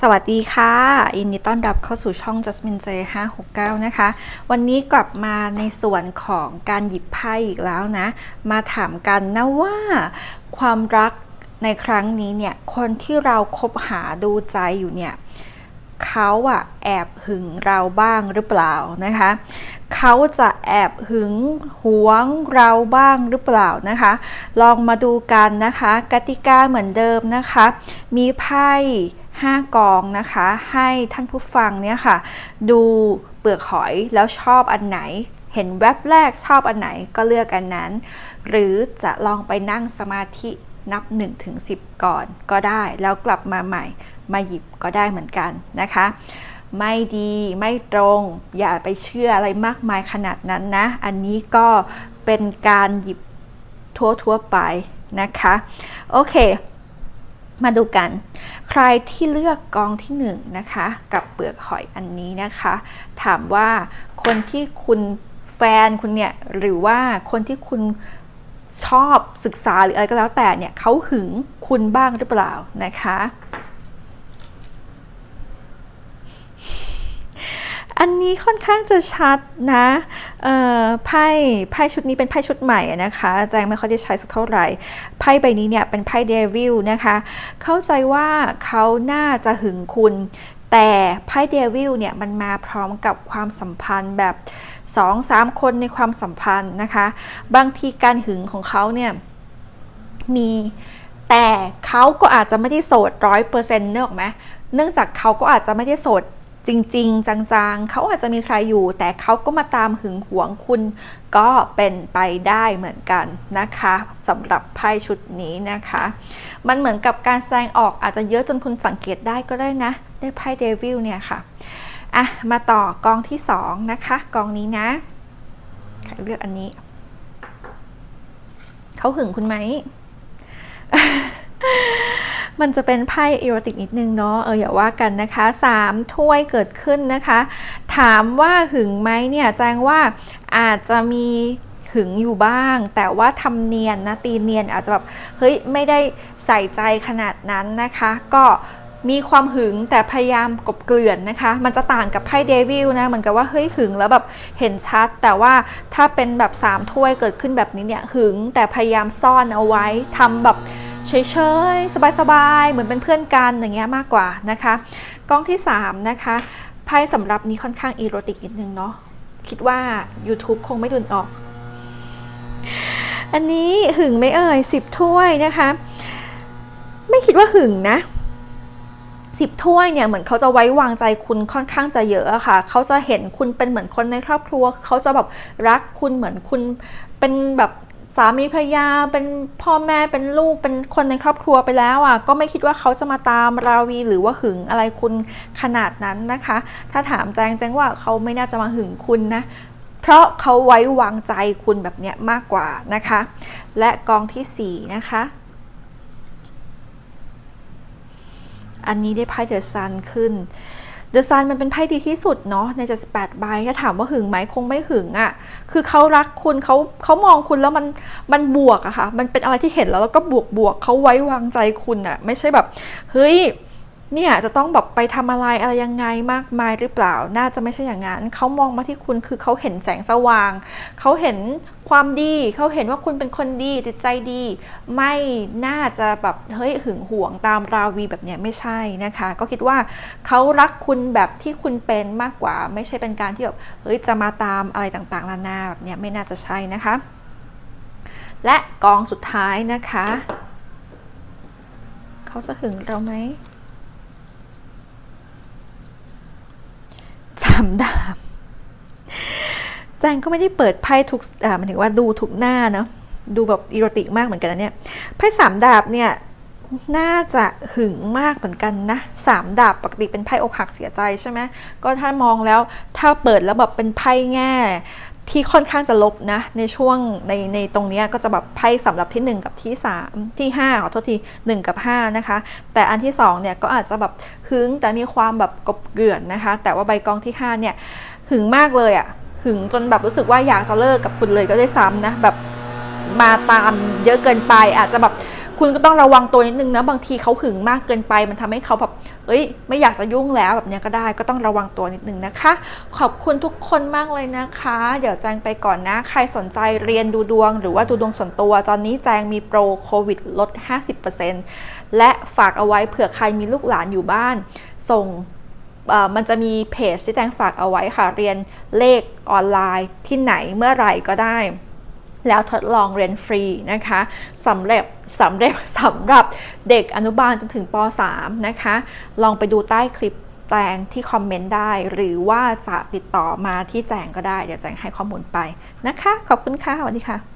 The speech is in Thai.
สวัสดีค่ะยินดีต้อนรับเข้าสู่ช่อง Jasmine J 569นะคะ วันนี้กลับมาในส่วนของการหยิบไพ่อีกแล้วนะ มาถามกันนะว่าความรักในครั้งนี้เนี่ย คนที่เราคบหาดูใจอยู่เนี่ย เขาอะแอบหึงเราบ้างหรือเปล่านะคะ เขาจะแอบหึงหวงเราบ้างหรือเปล่านะคะ ลองมาดูกันนะคะ กติกาเหมือนเดิมนะคะ มีไพ่ 5 กองนะคะ ให้ท่านผู้ฟังเนี่ยค่ะ ดูเปลือกหอยแล้วชอบอันไหน เห็นแวบแรกชอบอันไหนก็เลือกอันนั้น หรือจะลองไปนั่งสมาธินับ1ถึง10 ก่อนก็ได้ แล้วกลับมาใหม่มาหยิบก็ได้เหมือนกันนะคะ ไม่ดีไม่ตรง อย่าไปเชื่ออะไรมากมายขนาดนั้นนะ อันนี้ก็เป็นการหยิบทั่วๆไปนะคะ โอเค มาดูกัน ใครที่เลือกกองที่1นนะคะ กับเปลือกหอยอันนี้นะคะ ถามว่าคนที่คุณแฟนคุณเนี่ยหรือว่าคนที่คุณชอบศึกษาหรืออะไรก็แล้วแต่เนี่ยเขาหึงคุณบ้างหรือเปล่านะคะ อั นี้ค่อนข้างจะชัดนะไพ่ไพ่ชุดนี้เป็นไพ่ชุดใหม่นะคะแจงไม่ค่อยได้ใช้สักเท่าไหร่ไพ่ใบนี้เนี่ยเป็นไพ่เดวิลนะคะ เข้าใจว่าเขาน่าจะหึงคุณ แต่ไพ่เดวิลเนี่ยมันมาพร้อมกับความสัมพันธ์แบบ 2-3 คนในความสัมพันธ์นะคะ บางทีการหึงของเขาเนี่ยมีแต่เขาก็อาจจะไม่ได้โสดร้อยเปอร์เซ็นต์เนอะไหมเนื่องจากเขาก็อาจจะไม่ได้โสด จริง ๆ จังๆ เขาอาจจะมีใครอยู่ แต่เขาก็มาตามหึงหวงคุณก็เป็นไปได้เหมือนกันนะคะสำหรับไพ่ชุดนี้นะคะ มันเหมือนกับการแสดงออกอาจจะเยอะจนคุณสังเกตได้ก็ได้นะ ได้ไพ่เดวิลเนี่ยค่ะอะ มาต่อกองที่2นะคะ กองนี้นะใครเลือกอันนี้ เขาหึงคุณไหม มันจะเป็นไพ่อีโรติกนิดนึงเนาะเอออย่าว่ากันนะคะ 3 ถ้วยเกิดขึ้นนะคะ ถามว่าหึงไหมเนี่ยแจ้งว่าอาจจะมีหึงอยู่บ้าง แต่ว่าทำเนียนนะตีเนียนอาจจะแบบเฮ้ยไม่ได้ใส่ใจขนาดนั้นนะคะ ก็มีความหึงแต่พยายามกบเกลื่อนนะคะ มันจะต่างกับไพ่เดวิลนะ เหมือนกับว่าเฮ้ยหึงแล้วแบบเห็นชัด แต่ว่าถ้าเป็นแบบ3ถ้วยเกิดขึ้นแบบนี้เนี่ยหึงแต่พยายามซ่อนเอาไว้ทำแบบ เฉยๆ สบายๆ เหมือนเป็นเพื่อนกันอย่างเงี้ยมากกว่านะคะกล้องที่ 3 นะคะไพ่สำหรับนี้ค่อนข้างอีโรติกนิดนึงเนาะคิดว่า YouTube คงไม่ดุนออก อันนี้หึงไหม่เอ่ย10ถ้วยนะคะ ไม่คิดว่าหึงนะสิบถ้วยเนี่ยเหมือนเขาจะไว้วางใจคุณค่อนข้างจะเยอะอะค่ะ เขาจะเห็นคุณเป็นเหมือนคนในครอบครัว เขาจะแบบรักคุณเหมือนคุณเป็นแบบ สามีภรรยาเป็นพ่อแม่เป็นลูกเป็นคนในครอบครัวไปแล้วอะก็ไม่คิดว่าเขาจะมาตามราวีหรือว่าหึงอะไรคุณขนาดนั้นนะคะ ถ้าถามแจงแจงว่าเขาไม่น่าจะมาหึงคุณนะเพราะเขาไว้วางใจคุณแบบเนี้ยมากกว่านะคะ และกองที่สี่นะคะ อันนี้ได้ไพ่เดอะซันขึ้น เดอะซันมันเป็นไพ่ดีที่สุดเนาะใน78ใบถ้าถามว่าหึงไหมคงไม่หึงอะ่ะคือเขารักคุณเขาเขามองคุณแล้วมันมันบวกอะค่ะ มันเป็นอะไรที่เห็นแล้วแล้วก็บวกบวกเขาไว้วางใจคุณอะ่ะไม่ใช่แบบเฮ้ย เนี่ยจะต้องแบบไปทำอะไรอะไรยังไงมากมายหรือเปล่า น่าจะไม่ใช่อย่างนั้นเขามองมาที่คุณคือเขาเห็นแสงสว่าง เขาเห็นความดีเขาเห็นว่าคุณเป็นคนดีจิตใจดี ไม่น่าจะแบบเฮ้ยหึงหวงตามราวีแบบเนี้ยไม่ใช่นะคะ ก็คิดว่าเขารักคุณแบบที่คุณเป็นมากกว่า ไม่ใช่เป็นการที่แบบเฮ้ยจะมาตามอะไรต่างๆนานาแบบเนี้ยไม่น่าจะใช่นะคะ และกองสุดท้ายนะคะ เขาจะหึงเราไหมามดาบแจงก็ไม่ได้เปิดไพ่ทุกอ่ามันถึงว่าดูทุกหน้าเนาะดูแบบอีโรติกมากเหมือนกันนะเนี่ยไพ่สามดาบเนี่ยน่าจะหึงมากเหมือนกันนะสามดาบปกติเป็นไพ่อกหักเสียใจใช่ไหมก็ถ้ามองแล้วถ้าเปิดแล้วแบบเป็นไพ่แง่ ที่ค่อนข้างจะลบนะ ในช่วงในในตรงนี้ก็จะแบบไพ่สำหรับที่ 1 กับที่ 3 ที่ 5 ขอโทษที 1 กับ 5 นะคะ แต่อันที่2เนี่ยก็อาจจะแบบหึงแต่มีความแบบกบเกลื่อนนะคะ แต่ว่าใบกองที่ 5 เนี่ยหึงมากเลยอะ่ะหึงจนแบบรู้สึกว่าอยากจะเลิกกับคุณเลยก็ได้ซ้ำนะแบบมาตามเยอะเกินไปอาจจะแบบ คุณก็ต้องระวังตัวนิดนึงนะบางทีเขาหึงมากเกินไป มันทำให้เขาแบบเอ้ย ไม่อยากจะยุ่งแล้วแบบนี้ก็ได้ก็ต้องระวังตัวนิดนึงนะคะ ขอบคุณทุกคนมากเลยนะคะ เดี๋ยวแจงไปก่อนนะ ใครสนใจเรียนดูดวง หรือว่าดูดวงส่วนตัว ตอนนี้แจงมีโปรโควิดลด 50%และฝากเอาไว้เผื่อใครมีลูกหลานอยู่บ้าน ส่งมันจะมีเพจที่แจงฝากเอาไว้ค่ะเรียนเลขออนไลน์ที่ไหนเมื่อไหร่ก็ได้ แล้วทดลองเรียนฟรีนะคะสำเร็จสำเร็จสำหรับเด็กอนุบาลจนถึงป .3 นะคะ ลองไปดูใต้คลิปแจงที่คอมเมนต์ได้ หรือว่าจะติดต่อมาที่แจงก็ได้ เดี๋ยวแจงให้ข้อมูลไปนะคะ ขอบคุณค่ะสวัสดีค่ะ